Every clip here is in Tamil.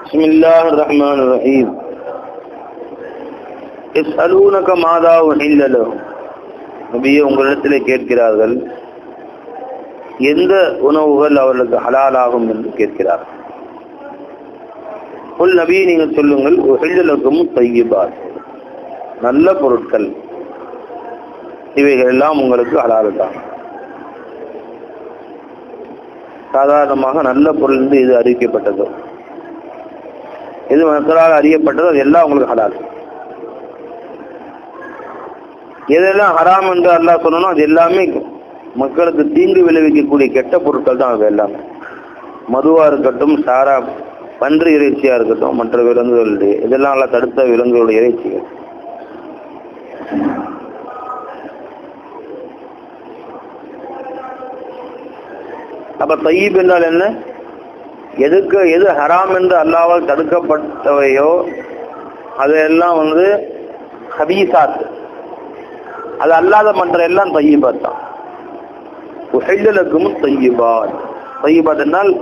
بسم الله الرحمن الرحيم يسألونك ماذا أحل لهم நபியே உங்களிடத்திலே கேட்கிறார்கள் எந்த உணவுகள் அவர்களுக்கு ஹலாலாகும் என்று கேட்கிறார் உள் நபியை நீங்கள் சொல்லுங்கள் உஹில்லலக்கும் தையிபார் நல்ல பொருட்கள் இவைகள் எல்லாம் உங்களுக்கு ஹலால் தான் சாதாரணமாக நல்ல பொருள் என்று இது அறிவிக்கப்பட்டதோ எது மக்களால் அறியப்பட்டதோ அது எல்லாம் உங்களுக்கு ஹலால். எதெல்லாம் ஹராம் என்று அல்லா சொல்லணும் அது எல்லாமே மக்களுக்கு தீங்கு விளைவிக்கக்கூடிய கெட்ட பொருட்கள் தான் அது எல்லாமே. மதுவா இருக்கட்டும் சாரா பன்றி இறைச்சியா இருக்கட்டும் மற்ற விலங்குகளுடைய இதெல்லாம் நல்லா தடுத்த விலங்குகளுடைய இறைச்சிகள். அப்போ தையீப் என்றால் என்ன? எதுக்கு எது ஹராம் என்று அல்லாவால் தடுக்கப்பட்டவையோ அதெல்லாம் வந்து ஹபீசாத். அது அல்லாத மற்ற எல்லாம் தையீபாத் தான். உஹைலக்கும் தையீபாத். தையீபாத் என்றால்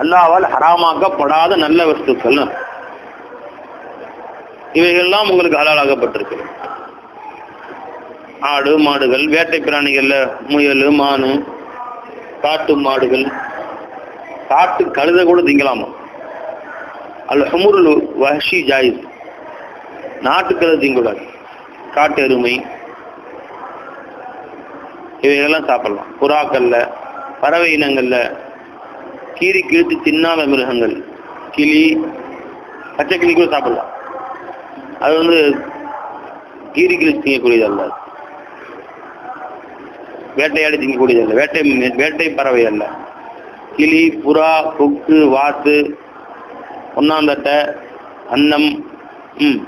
அல்லாவால் ஹராமாக்கப்படாத நல்ல வஸ்துக்கள். இவைகள்லாம் உங்களுக்கு ஹலாலாகப்பட்டிருக்கு ஆடு மாடுகள் வேட்டை பிராணிகள்ல முயல் மானு காட்டு மாடுகள் காட்டு கழுத கூட திங்கலாமா? அல்ல ஹமுருல் வஹஷி ஜாயிஸ். நாட்டுக்கழுத திங்கக்கூடாது. காட்டு எருமை. இவைகள்லாம் சாப்பிடலாம். புறாக்கல்ல பறவை இனங்களில் கீரி கிழித்து தின்னாத மிருகங்கள் கிளி பச்சை கிளி கூட சாப்பிடலாம். அது வந்து கீரி கிழித்து திங்கக்கூடியது அல்ல. வேட்டையாடி திங்கக்கூடியது அல்ல. வேட்டை வேட்டை பறவை அல்ல. கிளி புறா கொக்கு வாத்து ஒன்னாந்தட்டை அன்னம் ம்.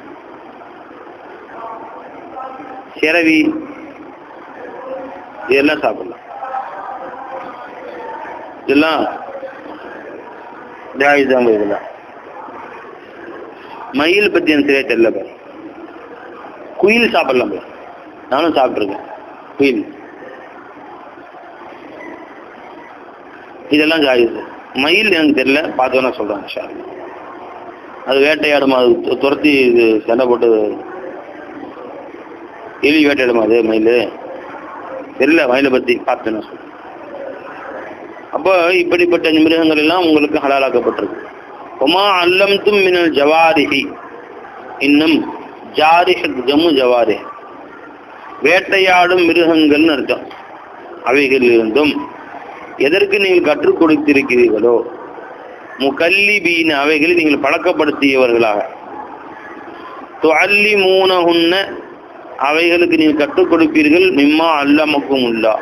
சிறவி இதெல்லாம் சாப்பிடலாம். இதெல்லாம் ஜாயிதாங்க இதெல்லாம். மயில் பத்தி எனக்கு சரியாக தெரியல பாரு. குயில் சாப்பிடலாம் பாரு. நானும் சாப்பிட்ருக்கேன் குயில். இதெல்லாம் ஜாயிது மயில் எனக்கு தெரியல. பார்த்தோன்னா சொல்றேன் ஷா அது வேட்டையாடுமா அது துரத்தி இது சண்டை போட்டு எலி வேட்டையாடுமா அது மயில்? தெரியல மயிலை பத்தி பார்த்தேன்னு சொல்றேன். அப்போ இப்படிப்பட்ட மிருகங்கள் எல்லாம் உங்களுக்கு ஹலாலாக்கப்பட்டிருக்கு. ஒமா அல்லம்தும் மினல் ஜவாரிஹி. இன்னும் ஜாரிஹ் ஜம்மு ஜவாரிஹ். வேட்டையாடும் மிருகங்கள்னு அர்த்தம். அவைகளிலிருந்தும் எதற்கு நீங்கள் கற்றுக் கொடுத்திருக்கிறீர்களோ? முகல்லிபீன அவைகளை நீங்கள் பழக்கப்படுத்தியவர்களாக. துவல்லி மூனகுன்ன அவைகளுக்கு நீங்கள் கற்றுக் கொடுப்பீர்கள். மிம்மா அல்லமக்கும் உள்ளா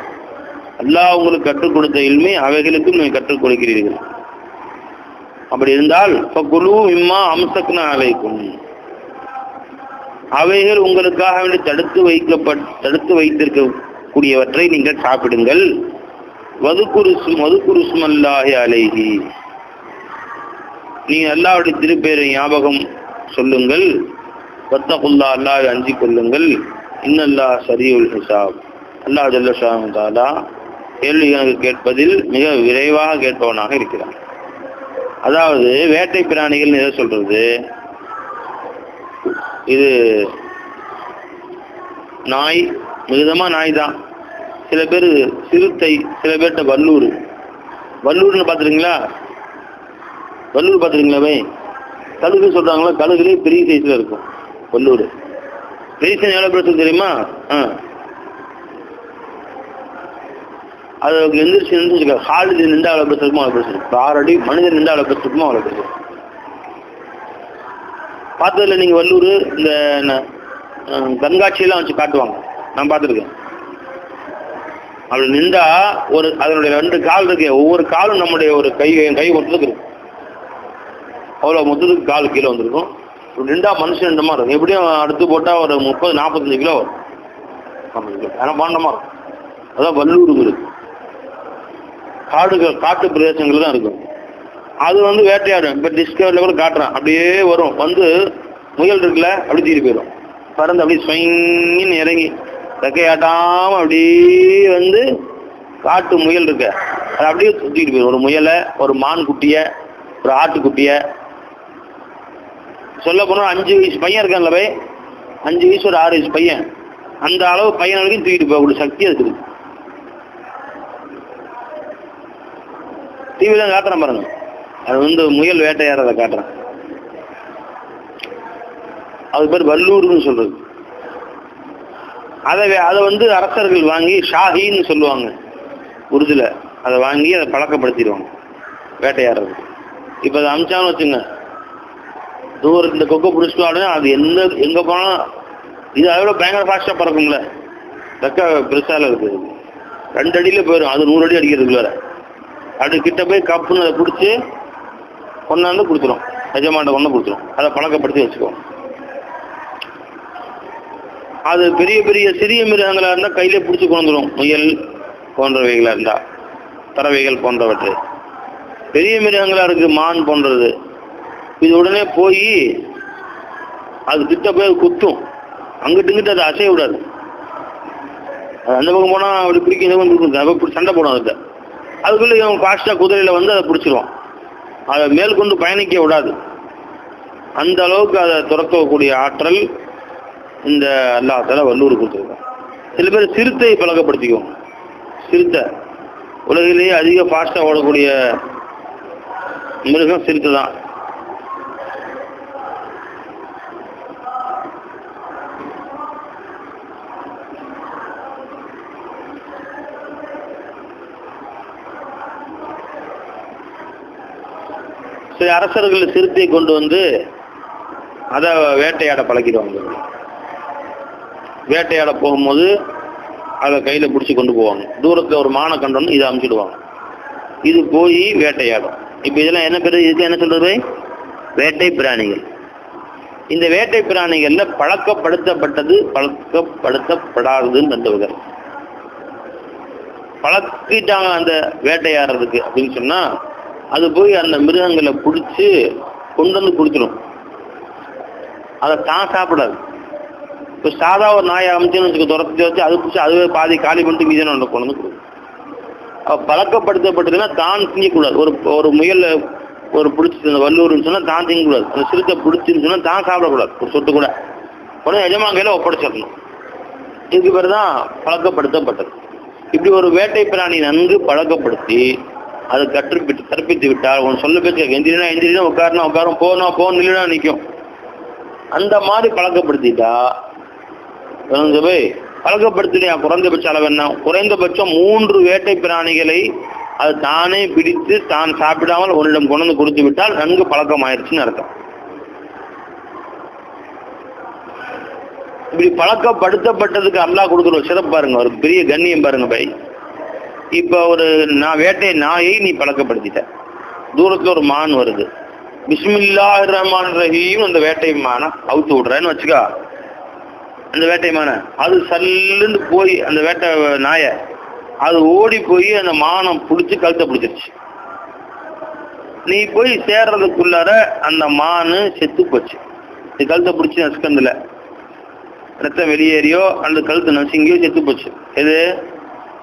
அல்லாஹ் உங்களுக்கு கற்றுக் கொடுத்த இல்மை அவைகளுக்கும் நீங்கள் கற்றுக் கொடுக்கிறீர்கள். அப்படி இருந்தால் இப்போ குழு மிம்மா அம்சக்னா அவைக்கும் அவைகள் உங்களுக்காக வேண்டி தடுத்து வைக்கப்பட் தடுத்து வைத்திருக்கக்கூடியவற்றை நீங்கள் சாப்பிடுங்கள். வதுக்குருசு மதுக்குருசுமல்லாஹி அலைஹி. நீங்கள் அல்லாவுடைய திருப்பேரை ஞாபகம் சொல்லுங்கள். பத்தகுல்லா அல்லாவை அஞ்சி கொள்ளுங்கள். இன்னல்லா சரியுல் ஹிசாப். அல்லாஹ் ஜல்லஷாஹு தாலா கேள்வி கணக்கு கேட்பதில் மிக விரைவாக கேட்பவனாக இருக்கிறான். அதாவது வேட்டை பிராணிகள் எதை சொல்றது? இது நாய் மிகுதமா நாய் தான். சில பேர் சிறுத்தை சில பேர்கிட்ட வல்லூர் வல்லூர்னு பார்த்துருங்களா வல்லூர் பார்த்துருங்களாவே கழுகு சொல்றாங்களா? கழுகுலேயே பெரிய சைஸ்ல இருக்கும் வல்லூர் பெரிய சைஸ் எவ்வளோ பெருசு தெரியுமா? ஆ. அது எந்திரிச்சு நின்று ஹாலில் நின்று அவ்வளோ பேர் இருக்குமோ அவ்வளோ பேர் ஆறு அடி மனிதன் நின்று அவ்வளோ பேர் இருக்குமோ அவ்வளோ பேர் இருக்கும். நீங்கள் நீங்க வல்லூர் இந்த கண்காட்சியெல்லாம் வச்சு காட்டுவாங்க. நான் பார்த்துருக்கேன். அப்படி நின்றா ஒரு அதனுடைய ரெண்டு கால் இருக்கு ஒவ்வொரு காலும் நம்முடைய ஒரு கை கை மொத்தத்துக்கு இருக்கும். அவ்வளோ மொத்தத்துக்கு கால் கீழே வந்திருக்கும். இப்படி நின்றா மனுஷன் ரெண்டு மாதிரி இருக்கும். எப்படியும் அடுத்து போட்டால் ஒரு முப்பது நாற்பத்தஞ்சு கிலோ வரும். நாற்பது கிலோ ஆனால் பாண்டமாக இருக்கும். அதான் வல்லூருங்க இருக்கு காடுகள் காட்டு பிரதேசங்கள் தான் இருக்கும். அது வந்து வேட்டையாடும். இப்போ டிஸ்கவரியில் கூட காட்டுறான். அப்படியே வரும். வந்து முயல் இருக்குல்ல அப்படி தீரி போயிடும். பறந்து அப்படியே ஸ்வங்கின்னு இறங்கி ரெக்கையாட்டாம அப்படியே வந்து காட்டு முயல் இருக்க. அது அப்படியே சுத்திட்டு போயிடும். ஒரு முயலை ஒரு மான் குட்டியை ஒரு ஆட்டுக்குட்டியை. சொல்ல போனால் அஞ்சு வயசு பையன் இருக்கான்ல பை. அஞ்சு வயசு ஒரு ஆறு வயசு பையன். அந்த அளவு பையன் வரைக்கும் தூக்கிட்டு போகக்கூடிய சக்தி அதுக்கு இருக்குது டிவியில் காட்டுறேன் பாருங்க. அது வந்து முயல் வேட்டையாடுறதை காட்டுறேன். அது பேர் வல்லூர்னு சொல்றது. அதை வே- அதை வந்து அரசர்கள் வாங்கி ஷாஹின்னு சொல்லுவாங்க. உருதுல. அதை வாங்கி அதை பழக்கப்படுத்திடுவாங்க. வேட்டையாடுறது. இப்போ அதை அமிச்சான்னு வச்சுங்க. தூரத்தில் இந்த கொக்கை பிடிச்சிட்டு அது எந்த எங்கே போனாலும் இது அதோட பயங்கர ஃபாஸ்ட்டாக பறக்கும்ல. ரெக்க பெருசால இருக்குது. ரெண்டு அடியில் போயிடும் அது நூறு அடி அடிக்கிறதுக்கு வேற அது கிட்ட போய் கப்புன்னு அதை பிடிச்சி கொண்டாந்து கொடுத்துரும். எஜமாண்ட கொண்டு கொடுத்துரும். அதை பழக்கப்படுத்தி வச்சுக்கோங்க அது பெரிய பெரிய சிறிய மிருகங்களாக இருந்தால் கையிலே பிடிச்சி கொண்டுரும் முயல் போன்றவைகளாக இருந்தால் பறவைகள் போன்றவற்றை. பெரிய மிருகங்களாக இருக்குது மான் போன்றது. இது உடனே போய் அது கிட்ட போய் குத்தும். அங்கிட்டு இங்கிட்டு அதை அசைய விடாது. அது அந்த பக்கம் போனால் அப்படி பிடிக்க இந்த பக்கம் பிடிக்கும் சண்டை போடும் அதுக்கு அதுக்குள்ளே இவன் ஃபாஸ்ட்டாக குதிரையில் வந்து அதை பிடிச்சிருவான். அதை மேற்கொண்டு பயணிக்க விடாது. அந்த அளவுக்கு அதை துறக்கக்கூடிய ஆற்றல் இந்த அல்லாத்தால வல்லூர் கொடுத்துருக்கான். சில பேர் சிறுத்தை பழக்கப்படுத்திக்குவோம் சிறுத்தை. உலகிலேயே அதிக ஃபாஸ்ட்டாக ஓடக்கூடிய மிருகம் சிறுத்தை தான். சில அரசர்கள் சிறுத்தையை கொண்டு வந்து அதை வேட்டையாட பழக்கிடுவாங்க. வேட்டையாட போகும்போது அதை கையில் பிடிச்சி கொண்டு போவாங்க. தூரத்தில் ஒரு மானை கண்டோன்னு இதை அமுச்சிடுவாங்க. இது போய் வேட்டையாடும். இப்போ இதெல்லாம் என்ன பேர்? இதுக்கு என்ன சொல்கிறது வேட்டை பிராணிகள். இந்த வேட்டை பிராணிகள்ல பழக்கப்படுத்தப்பட்டது பழக்கப்படுத்தப்படாததுன்னு ரெண்டு பழக்கிட்டாங்க அந்த வேட்டையாடுறதுக்கு அப்படின்னு சொன்னா அது போய் அந்த மிருகங்களை பிடிச்சி கொண்டு வந்து கொடுத்துடும் அதை தான் சாப்பிடாது. இப்போ சாதா ஒரு நாயை அமைச்சுன்னு வச்சுக்க துரத்தி வச்சு அது பிடிச்சி அதுவே பாதி காலி பண்ணிட்டு மீதான ஒன்று கொண்டு வந்து பழக்கப்படுத்தப்பட்டதுன்னா தான் திங்கக்கூடாது. ஒரு ஒரு முயல் ஒரு பிடிச்சி அந்த வல்லூர்னு சொன்னால் தான் திங்கக்கூடாது. அந்த சிறுத்தை பிடிச்சின்னு சொன்னால் தான் சாப்பிடக்கூடாது. ஒரு சொட்டு கூட. உடனே எஜமாங்கையில் ஒப்படைச்சிடணும் இதுக்கு பேர் தான் பழக்கப்படுத்தப்பட்டது. இப்படி ஒரு வேட்டை பிராணி நன்கு பழக்கப்படுத்தி அதை கற்றுப்பிட்டு கற்பித்து விட்டால் உன் சொல்ல பேச்சு எந்திரினா எந்திரினா உட்காருனா உட்காரும் போனா போகணும் நில்லுனா நிற்கும் அந்த மாதிரி பழக்கப்படுத்திட்டா போய் பழக்கப்படுத்தினா குறைந்தபட்ச அளவு என்ன? குறைந்தபட்சம் மூன்று வேட்டை பிராணிகளை அது தானே பிடித்து தான் சாப்பிடாமல் உன்னிடம் கொண்டு வந்து கொடுத்து விட்டால் நன்கு பழக்கம் ஆயிடுச்சுன்னு அர்த்தம். இப்படி பழக்கப்படுத்தப்பட்டதுக்கு அல்லா கொடுக்குற சிறப்பு பாருங்க. ஒரு பெரிய கண்ணியம் பாருங்க பை இப்போ ஒரு நான் வேட்டை நாயை நீ பழக்கப்படுத்திட்ட. தூரத்துல ஒரு மான் வருது. பிஸ்மில்லா ரஹ்மான் ரஹீம் அந்த வேட்டை மானை அவுத்து விடுறேன்னு வச்சுக்கா. அந்த வேட்டை மானை அது சல்லுன்னு போய் அந்த வேட்டை நாயை அது ஓடி போய் அந்த மானம் பிடிச்சி கழுத்தை பிடிச்சிருச்சு. நீ போய் சேர்றதுக்குள்ளார அந்த மானு செத்து போச்சு. இது கழுத்தை பிடிச்சி நசுக்கந்தில் ரத்தம் வெளியேறியோ அந்த கழுத்து நசுங்கியோ செத்து போச்சு. எது?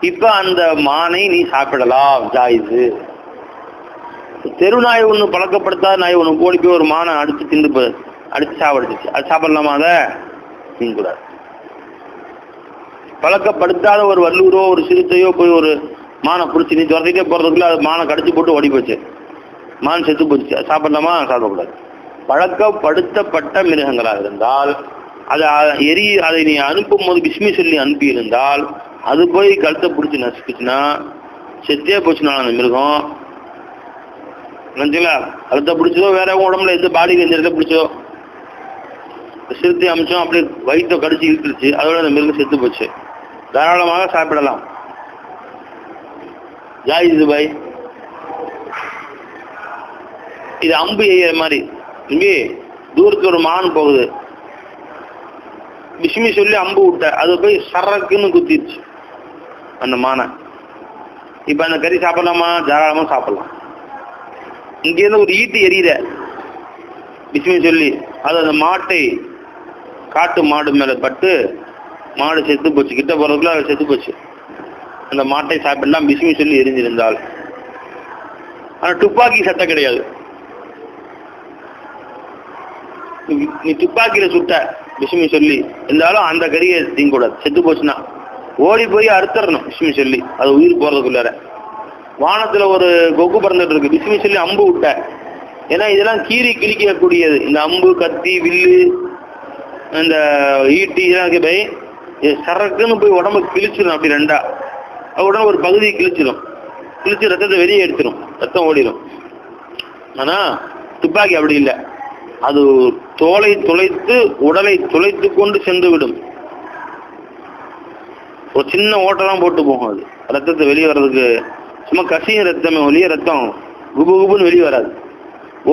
இப்ப அந்த மானை நீ சாப்பிடலாம். ஜாயிது தெரு நாய் ஒண்ணு பழக்கப்படுத்தாத நாய் ஒண்ணு ஓடி போய் ஒரு மானை அடிச்சு திண்டு போ- அடிச்சு சாப்பிடுச்சு அது சாப்பிடலாமா அதை? திங்கக்கூடாது பழக்கப்படுத்தாத ஒரு வல்லூரோ ஒரு சிறுத்தையோ போய் ஒரு மானை பிடிச்சி நீ துரத்திட்டே போறதுக்குள்ள அது மானை கடிச்சு போட்டு ஓடி போச்சு. மான் செத்து போச்சு. சாப்பிடலாமா? சாப்பிடக்கூடாது. பழக்கப்படுத்தப்பட்ட மிருகங்களாக இருந்தால் அதை எரி அதை நீ அனுப்பும் போது பிஸ்மி சொல்லி அனுப்பி இருந்தால் அது போய் கழுத்தை பிடிச்சி நசுக்குச்சுன்னா செத்தே போச்சுனா அந்த மிருகம். நினச்சிங்களா கழுத்தை பிடிச்சதோ வேற உடம்புல எந்த பாடியில் எந்த இடத்துல பிடிச்சதோ சிறுத்தை அமிச்சோம் அப்படியே வயிற்றை கடிச்சு இழுத்துருச்சு. அதோட அந்த மிருகம் செத்து போச்சு. தாராளமாக சாப்பிடலாம். ஜாயிது துபாய் இது அம்பு எய்யற மாதிரி. இங்கே தூரத்துக்கு ஒரு மான் போகுது. பிஸ்மி சொல்லி அம்பு விட்ட. அது போய் சரக்குன்னு குத்திடுச்சு அந்த மானை. இப்போ அந்த கறி சாப்பிடலாமா? தாராளமாக சாப்பிடலாம். இங்கேருந்து ஒரு ஈட்டு எரியுத. பிஸ்மி சொல்லி. அது அந்த மாட்டை காட்டு மாடு மேலே பட்டு மாடு செத்து போச்சு. கிட்ட போகிறதுக்குள்ள அது செத்து போச்சு. அந்த மாட்டை சாப்பிடலாம் பிசுமி சொல்லி எரிஞ்சிருந்தால் ஆனால் துப்பாக்கி சத்தம் கிடையாது. நீ- நீ சுட்ட பிசுமி சொல்லி. இருந்தாலும் அந்த கறியை தீங்கக்கூடாது செத்து போச்சுன்னா. ஓடி போய் அறுத்தரணும் பிசுமி சொல்லி. அது உயிர் போகிறதுக்குள்ளார வானத்தில் ஒரு கொக்கு பறந்துட்டு இருக்கு. பிசுமி சொல்லி அம்பு விட்ட. ஏன்னா இதெல்லாம் கீறி கிழிக்கக்கூடியது. இந்த அம்பு கத்தி வில்லு இந்த ஈட்டி இதெல்லாம் இருக்கு பை சரக்குன்னு போய் உடம்பு கிழிச்சிடும் அப்படி ரெண்டா. உடனே ஒரு பகுதியை கிழிச்சிடும் கிழிச்சு ரத்தத்தை வெளியே எடுத்துடும் ரத்தம் ஓடிடும் ஆனால் துப்பாக்கி அப்படி இல்லை. அது தோலை துளைத்து உடலை துளைத்து கொண்டு சென்று விடும். ஒரு சின்ன ஓட்டெல்லாம் போட்டு போகும் அது. ரத்தத்தை வெளியே வர்றதுக்கு சும்மா கசியும் ரத்தமே ஒளிய ரத்தம் குபு குபுன்னு வெளியே வராது.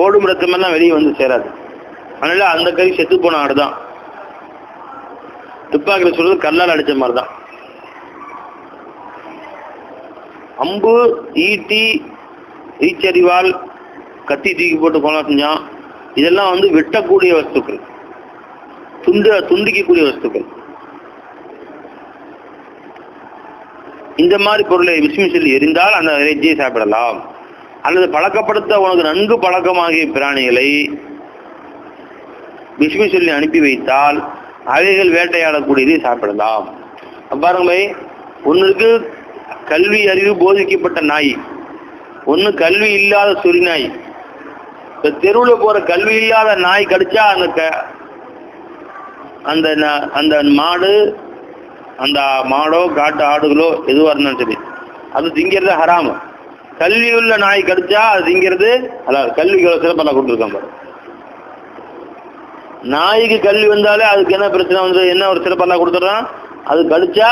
ஓடும் ரத்தமெல்லாம் வெளியே வந்து சேராது. அதனால அந்த கறி செத்து போன ஆடு தான் துப்பாக்கியில் சொல்றது கல்லால் அடிச்ச மாதிரி தான் அம்பு ஈட்டி ஈச்சரிவால் கத்தி தூக்கி போட்டு கொலை செஞ்சான் இதெல்லாம் வந்து வெட்டக்கூடிய வஸ்துக்கள். துண்டு துண்டிக்கக்கூடிய வஸ்துக்கள். இந்த மாதிரி பொருளை விஷ்ணு சொல்லி எரிந்தால் அந்த இறைச்சியை சாப்பிடலாம். அல்லது பழக்கப்படுத்த உனக்கு நன்கு பழக்கமாகிய பிராணிகளை விஷ்ணு சொல்லி அனுப்பி வைத்தால் அவைகள் வேட்டையாடக்கூடியதை சாப்பிடலாம். அப்ப பாருங்க ஒன்றுக்கு கல்வி அறிவு போதிக்கப்பட்ட நாய் ஒன்று கல்வி இல்லாத சொறி நாய் இந்த தெருவில் போற கல்வி இல்லாத நாய் கடிச்சா அந்த க அந்த அந்த மாடு அந்த மாடோ காட்டு ஆடுகளோ எதுவாக இருந்தாலும் சரி அது திங்கிறது ஹராமு. கல்வி உள்ள நாய் கடிச்சா அது திங்கிறது அதாவது கல்வி சிறப்பெல்லாம் கொடுத்துருக்காங்க பாரு. நாய்க்கு கல்வி வந்தாலே அதுக்கு என்ன பிரச்சனை வந்து என்ன ஒரு சிறப்பெல்லாம் கொடுத்துட்றான்? அது கடிச்சா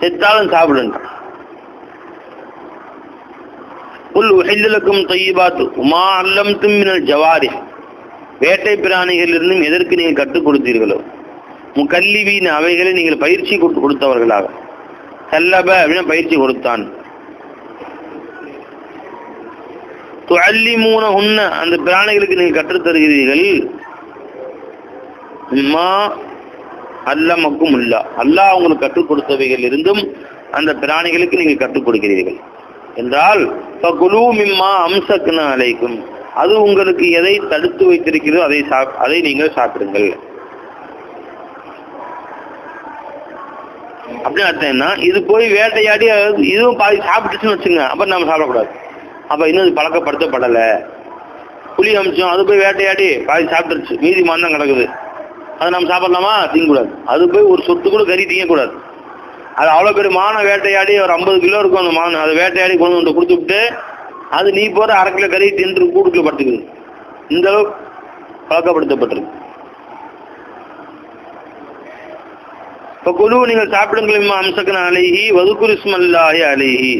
செத்தாலும் சாப்பிடுன்றான் புல் உஹில்லக்கும் தையிபாத்து உமா அல்லம் மினல் ஜவாரி. வேட்டை பிராணிகளிலிருந்தும் எதற்கு நீங்கள் கற்றுக் கொடுத்தீர்களோ? முக்கல்லிவின் அவைகளை நீங்கள் பயிற்சி கொடுத்து கொடுத்தவர்களாக. செல்லப அப்படின்னு பயிற்சி கொடுத்தான். துஅல்லிமூன உன்ன அந்த பிராணிகளுக்கு நீங்கள் கற்றுத் தருகிறீர்கள். மா அல்லமக்கும் உள்ளா அல்லாஹ் அவங்களுக்கு கற்றுக் கொடுத்தவைகள் இருந்தும் அந்த பிராணிகளுக்கு நீங்கள் கற்றுக் கொடுக்கிறீர்கள். என்றால் குலு மிம்மா அம்சக்குன அழைக்கும் அது உங்களுக்கு எதை தடுத்து வைத்திருக்கிறதோ அதை சாப் அதை நீங்கள் சாப்பிடுங்கள். அப்படின்னு அர்த்தம் என்ன? இது போய் வேட்டையாடி இதுவும் பாதி சாப்பிட்டுச்சுன்னு வச்சுங்க அப்ப நம்ம சாப்பிடக்கூடாது. அப்ப இன்னும் இது பழக்கப்படுத்தப்படலை. புலி அம்சம் அது போய் வேட்டையாடி பாதி சாப்பிட்டுருச்சு. மீதி மண்ணம் கிடக்குது. அதை நம்ம சாப்பிடலாமா? திங்கக்கூடாது. அது போய் ஒரு சொத்து கூட கறி திங்கக்கூடாது. அது அவ்வளோ பெரிய மானை வேட்டையாடி ஒரு ஐம்பது கிலோ இருக்கும் அந்த மான். அதை வேட்டையாடி கொண்டு வந்து கொடுத்து விட்டு அது நீ போகிற அரை கிலோ கறி தின்று கூடுக்குள்ள படுத்துக்குது. இந்த அளவு பழக்கப்படுத்தப்பட்டிருக்கு. இப்போ குழு நீங்கள் சாப்பிடுங்கள் அம்சக்கன் அலைஹி வதுகுரிஸ்மல்லாஹி அலைஹி.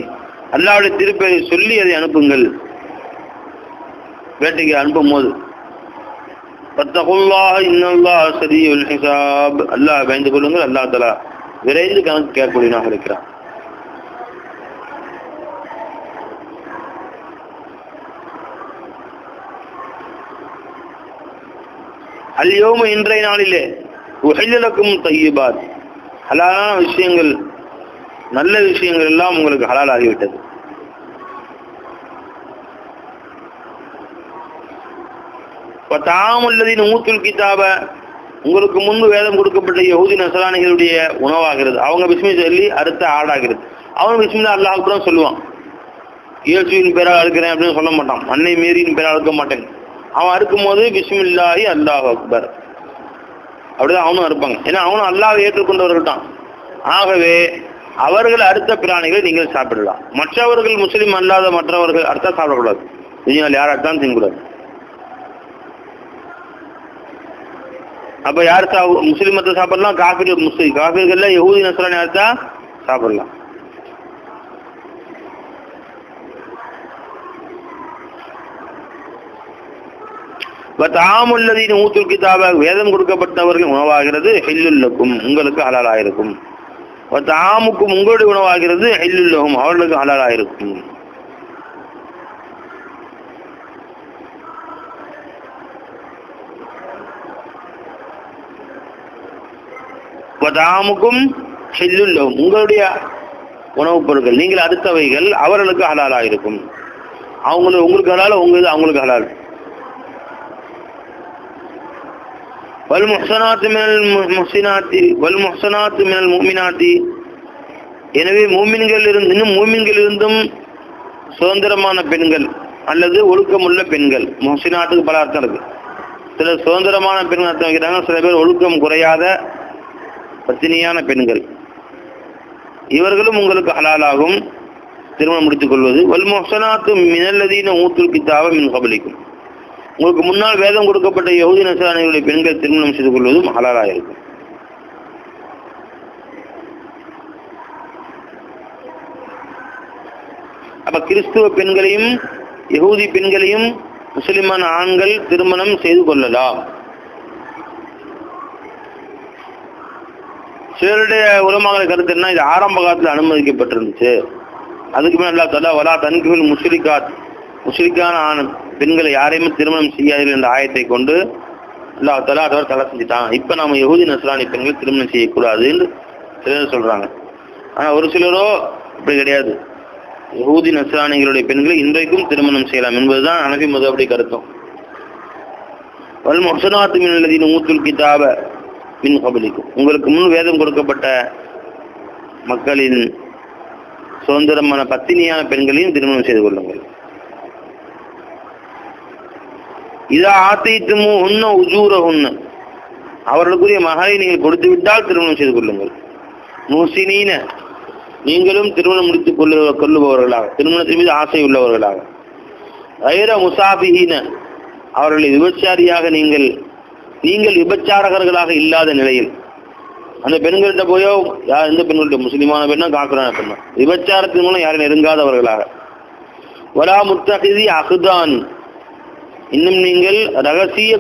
அல்லாவுடைய திருப்பெயரை சொல்லி அதை அனுப்புங்கள். வேட்டைக்கு அனுப்பும் போது ஹிசாப். அல்லாஹ் பயந்து கொள்ளுங்கள் அல்லாஹ் தலா விரைந்து கணக்கு கேட்கக்கூடியனாக இருக்கிறான். அல்யோம இன்றைய நாளிலே உஹிலக்கும் தையிபாத். ஹலாலான விஷயங்கள் நல்ல விஷயங்கள் எல்லாம் உங்களுக்கு ஹலால் ஆகிவிட்டது தாமுள்ளதின் ஊத்துல் கிதாப உங்களுக்கு முன்பு வேதம் கொடுக்கப்பட்ட யகுதி நசரானிகளுடைய உணவாகிறது. அவங்க பிஸ்மி சொல்லி அடுத்த ஆடாகிறது அவன் பிஸ்மில்லா அல்லாஹுக்கு சொல்லுவான். இயேசுவின் பேரால் அறுக்கிறேன் அப்படின்னு சொல்ல மாட்டான். அன்னை மீறியின் பேரால் அறுக்க மாட்டேன். அவன் அறுக்கும் போது பிஸ்மில்லாஹி அல்லாஹ் அக்பர். அப்படிதான் அவனும் அறுப்பாங்க. ஏன்னா அவனும் அல்லாஹ் ஏற்றுக்கொண்டவர்கள் தான் ஆகவே அவர்கள் அடுத்த பிராணிகளை நீங்கள் சாப்பிடலாம். மற்றவர்கள் முஸ்லீம் அல்லாத மற்றவர்கள் அடுத்தா சாப்பிடக்கூடாது. நீங்கள் யாராக தான் திங்கக்கூடாது அப்ப யார் சா முஸ்லீம் மத்த சாப்பிடலாம் காஃபிர் முஸ்லீம். காஃபிர்கள்ல யஹூதி நஸ்ரானி அறுத்தா சாப்பிடலாம். தாமுள்ளதின் ஊத்துல் கிதாபாக வேதம் கொடுக்கப்பட்டவர்கள் உணவாகிறது ஹெல்லுல்லக்கும் உங்களுக்கு ஹலாலாயிருக்கும். தாமுக்கும் உங்களுடைய உணவாகிறது ஹெல்லுல்லகும் அவர்களுக்கு ஹலாலாயிருக்கும். வதாமுக்கும் ஹெல்லுல்லகும் உங்களுடைய உணவுப் பொருட்கள் நீங்கள் அடுத்தவைகள் அவர்களுக்கு ஹலாலாக இருக்கும். அவங்களுக்கு உங்களுக்கு ஹலால் உங்க அவங்களுக்கு ஹலால். வல் முஹ்சனாத்து மினல் மு- முஹ்சினாத்தி வல் மினல் மூமினாத்தி எனவே மூமின்கள் இருந்து இன்னும் மூமின்கள் இருந்தும் சுதந்திரமான பெண்கள் அல்லது ஒழுக்கமுள்ள பெண்கள் முஹ்சினாத்துக்கு பல அர்த்தம் இருக்கு. சில சுதந்திரமான பெண்கள் அர்த்தம் வைக்கிறாங்க சில பேர் ஒழுக்கம் குறையாத பத்தினியான பெண்கள். இவர்களும் உங்களுக்கு ஹலாலாகும். திருமணம் முடித்துக் கொள்வது வல் மினல்லதீன ஊத்துல் கித்தாப மின் கபலிக்கும். உங்களுக்கு முன்னால் வேதம் கொடுக்கப்பட்ட யகுதி நசானிகளுடைய பெண்கள் திருமணம் செய்து கொள்வதும் ஹலாலாக இருக்கும். அப்ப கிறிஸ்துவ பெண்களையும் யகுதி பெண்களையும் முஸ்லிமான ஆண்கள் திருமணம் செய்து கொள்ளலாம் சிலருடைய உலமாக்கள் கருத்து என்ன இது ஆரம்ப காலத்தில் அனுமதிக்கப்பட்டிருந்துச்சு. அதுக்கு மேல அல்லா தலா வலா தன்குகள் முஸ்லிகாத் முஸ்லிக்கான ஆண் பெண்களை யாரையுமே திருமணம் செய்யாதீர்கள் என்ற ஆயத்தை கொண்டு அல்லா தலா அதோட தலை செஞ்சுட்டான். இப்போ நம்ம யகுதி நஸ்ரானி பெண்களை திருமணம் செய்யக்கூடாதுன்னு சிலர் சொல்கிறாங்க ஆனால் ஒரு சிலரோ அப்படி கிடையாது. யகூதி நஸ்ரானிகளுடைய பெண்களை இன்றைக்கும் திருமணம் செய்யலாம் என்பதுதான் அனபி அப்படி கருத்தம். வல் மொசனாத்து மின் எழுதின ஊத்துல் கிதாப. மின் கபலிக்கும் உங்களுக்கு முன் வேதம் கொடுக்கப்பட்ட மக்களின் சுதந்திரமான பத்தினியான பெண்களையும் திருமணம் செய்து கொள்ளுங்கள். இதா ஆத்தைத்துமு உன்ன உஜூர உன்ன அவர்களுக்குரிய மகளை நீங்கள் கொடுத்து விட்டால் திருமணம் செய்து கொள்ளுங்கள். முசினின நீங்களும் திருமணம் முடித்துக் கொள்ளு கொள்ளுபவர்களாக திருமணத்தின் மீது ஆசை உள்ளவர்களாக. வைர முசாபிஹீன. அவர்களை விபச்சாரியாக நீங்கள் நீங்கள் விபச்சாரகர்களாக இல்லாத நிலையில் அந்த பெண்கள்கிட்ட போயோ யார் எந்த பெண்கள்கிட்ட முஸ்லிமான பெண்ணா காக்குறான பெண்ணா? விபச்சாரத்தின் மூலம் யாரும் நெருங்காதவர்களாக. வலா முத்தகிதி அகுதான் இன்னும் நீங்கள் ரகசிய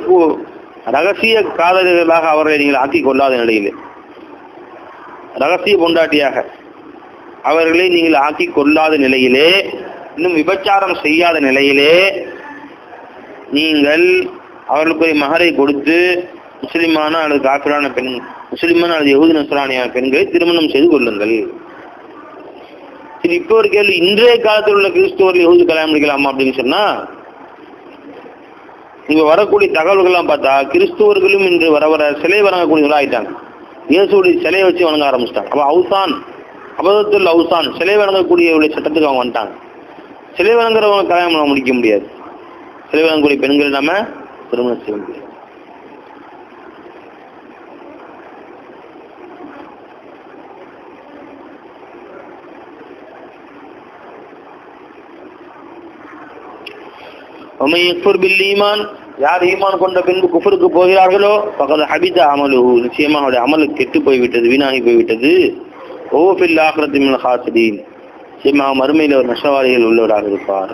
ரகசிய காதலர்களாக அவர்களை நீங்கள் ஆக்கி கொள்ளாத நிலையில். ரகசிய பொண்டாட்டியாக அவர்களை நீங்கள் ஆக்கி கொள்ளாத நிலையிலே இன்னும் விபச்சாரம் செய்யாத நிலையிலே நீங்கள் அவர்களுக்குரிய மகரை கொடுத்து முஸ்லிமான அல்லது காப்பிரான பெண் முஸ்லிமான அல்லது யகுதி நசுரானியான பெண்களை திருமணம் செய்து கொள்ளுங்கள். சரி இப்போ ஒரு கேள்வி. இன்றைய காலத்தில் உள்ள கிறிஸ்துவர்கள் யகுதி கல்யாணம் முடிக்கலாமா அப்படின்னு சொன்னா இங்க வரக்கூடிய தகவல்கள்லாம் பார்த்தா கிறிஸ்துவர்களும் இன்று வர வர சிலை வணங்கக்கூடியவர்களா ஆயிட்டாங்க. இயேசுடைய சிலையை வச்சு வணங்க ஆரம்பிச்சிட்டாங்க. அப்போ அவுசான் அபதத்துல் அவுசான் சிலை வணங்கக்கூடிய சட்டத்துக்கு அவங்க வந்துட்டாங்க. சிலை வணங்குறவங்க கல்யாணம் முடிக்க முடியாது. சிலை வணங்கக்கூடிய பெண்கள் நம்ம திருமணம் செய்ய முடியும் ஈமான் யார் ஈமான் கொண்ட பின்பு குஃபருக்கு போகிறார்களோ பகல் ஹபித அமலு நிச்சயமா அவருடைய அமல் கெட்டு போய்விட்டது வீணாகி போய்விட்டது. ஓஃபில் ஆக்ரத்தின் ஹாசிரீன் நிச்சயமாக மறுமையில் ஒரு நஷ்டவாதிகள் உள்ளவராக இருப்பார்.